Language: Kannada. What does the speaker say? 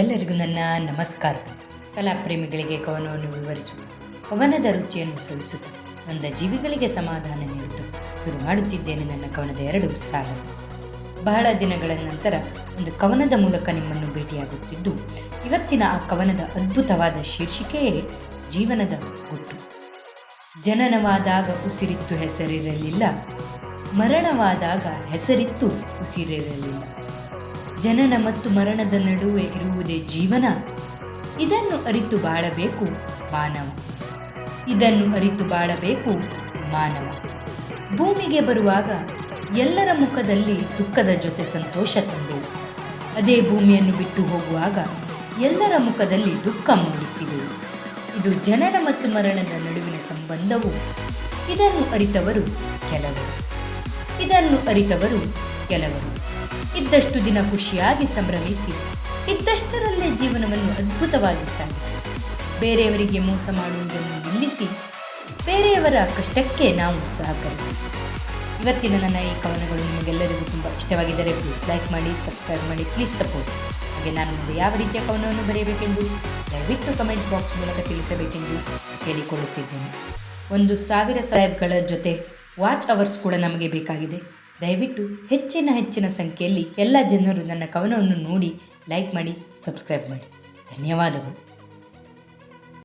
ಎಲ್ಲರಿಗೂ ನನ್ನ ನಮಸ್ಕಾರಗಳು. ಕಲಾಪ್ರೇಮಿಗಳಿಗೆ ಕವನವನ್ನು ವಿವರಿಸುತ್ತಾ, ಕವನದ ರುಚಿಯನ್ನು ಸವಿಸುತ್ತಾ ನೊಂದ ಜೀವಿಗಳಿಗೆ ಸಮಾಧಾನ ನೀಡುತ್ತಾ ಶುರು ಮಾಡುತ್ತಿದ್ದೇನೆ ನನ್ನ ಕವನದ ಎರಡು ಸಾಲ ಬಹಳ ದಿನಗಳ ನಂತರ ಒಂದು ಕವನದ ಮೂಲಕ ನಿಮ್ಮನ್ನು ಭೇಟಿಯಾಗುತ್ತಿದ್ದು, ಇವತ್ತಿನ ಆ ಕವನದ ಅದ್ಭುತವಾದ ಶೀರ್ಷಿಕೆಯೇ ಜೀವನದ ಗುಟ್ಟು. ಜನನವಾದಾಗ ಉಸಿರಿತ್ತು ಹೆಸರಿರಲಿಲ್ಲ, ಮರಣವಾದಾಗ ಹೆಸರಿತ್ತು ಉಸಿರಿರಲಿಲ್ಲ. ಜನನ ಮತ್ತು ಮರಣದ ನಡುವೆ ಇರುವುದೇ ಜೀವನ? ಇದನ್ನು ಅರಿತು ಬಾಳಬೇಕು ಮಾನವ. ಇದನ್ನು ಅರಿತು ಬಾಳಬೇಕು ಮಾನವ. ಭೂಮಿಗೆ ಬರುವಾಗ ಎಲ್ಲರ ಮುಖದಲ್ಲಿ ದುಃಖದ ಜೊತೆ ಸಂತೋಷ ತಂದೆವು ಅದೇ ಭೂಮಿಯನ್ನು ಬಿಟ್ಟು ಹೋಗುವಾಗ ಎಲ್ಲರ ಮುಖದಲ್ಲಿ ದುಃಖ ಮೂಡಿಸಿದೆವು ಇದು ಜನನ ಮತ್ತು ಮರಣದ ನಡುವಿನ ಸಂಬಂಧವು. ಇದನ್ನು ಅರಿತವರು ಕೆಲವರು. ಇದನ್ನು ಅರಿತವರು ಕೆಲವರು. ಇದ್ದಷ್ಟು ದಿನ ಖುಷಿಯಾಗಿ ಸಂಭ್ರಮಿಸಿ, ಇದ್ದಷ್ಟರಲ್ಲೇ ಜೀವನವನ್ನು ಅದ್ಭುತವಾಗಿ ಸಾಗಿಸಿ, ಬೇರೆಯವರಿಗೆ ಮೋಸ ಮಾಡುವುದನ್ನು ನಿಲ್ಲಿಸಿ, ಬೇರೆಯವರ ಕಷ್ಟಕ್ಕೆ ನಾವು ಸಹಕರಿಸಿ. ಇವತ್ತಿನ ನನ್ನ ಈ ಕವನಗಳು ನಿಮಗೆಲ್ಲರಿಗೂ ತುಂಬ ಇಷ್ಟವಾಗಿದ್ದರೆ ಪ್ಲೀಸ್ ಲೈಕ್ ಮಾಡಿ ಸಬ್ಸ್ಕ್ರೈಬ್ ಮಾಡಿ ಪ್ಲೀಸ್ ಸಪೋರ್ಟ್ ಹಾಗೆ ನಾನು ಮುಂದೆ ಯಾವ ರೀತಿಯ ಕವನವನ್ನು ಬರೆಯಬೇಕೆಂದು ದಯವಿಟ್ಟು ಕಮೆಂಟ್ ಬಾಕ್ಸ್ ಮೂಲಕ ತಿಳಿಸಬೇಕೆಂದು ಕೇಳಿಕೊಳ್ಳುತ್ತಿದ್ದೇನೆ. ಒಂದು ಸಾವಿರ ಸಾಹೇಬ್ಗಳ ಜೊತೆ ವಾಚ್ ಅವರ್ಸ್ ಕೂಡ ನಮಗೆ ಬೇಕಾಗಿದೆ. ದಯವಿಟ್ಟು ಹೆಚ್ಚಿನ ಹೆಚ್ಚಿನ ಸಂಖ್ಯೆಯಲ್ಲಿ ಎಲ್ಲ ಜನರು ನನ್ನ ಕವನವನ್ನು ನೋಡಿ ಲೈಕ್ ಮಾಡಿ ಸಬ್ಸ್ಕ್ರೈಬ್ ಮಾಡಿ. ಧನ್ಯವಾದಗಳು.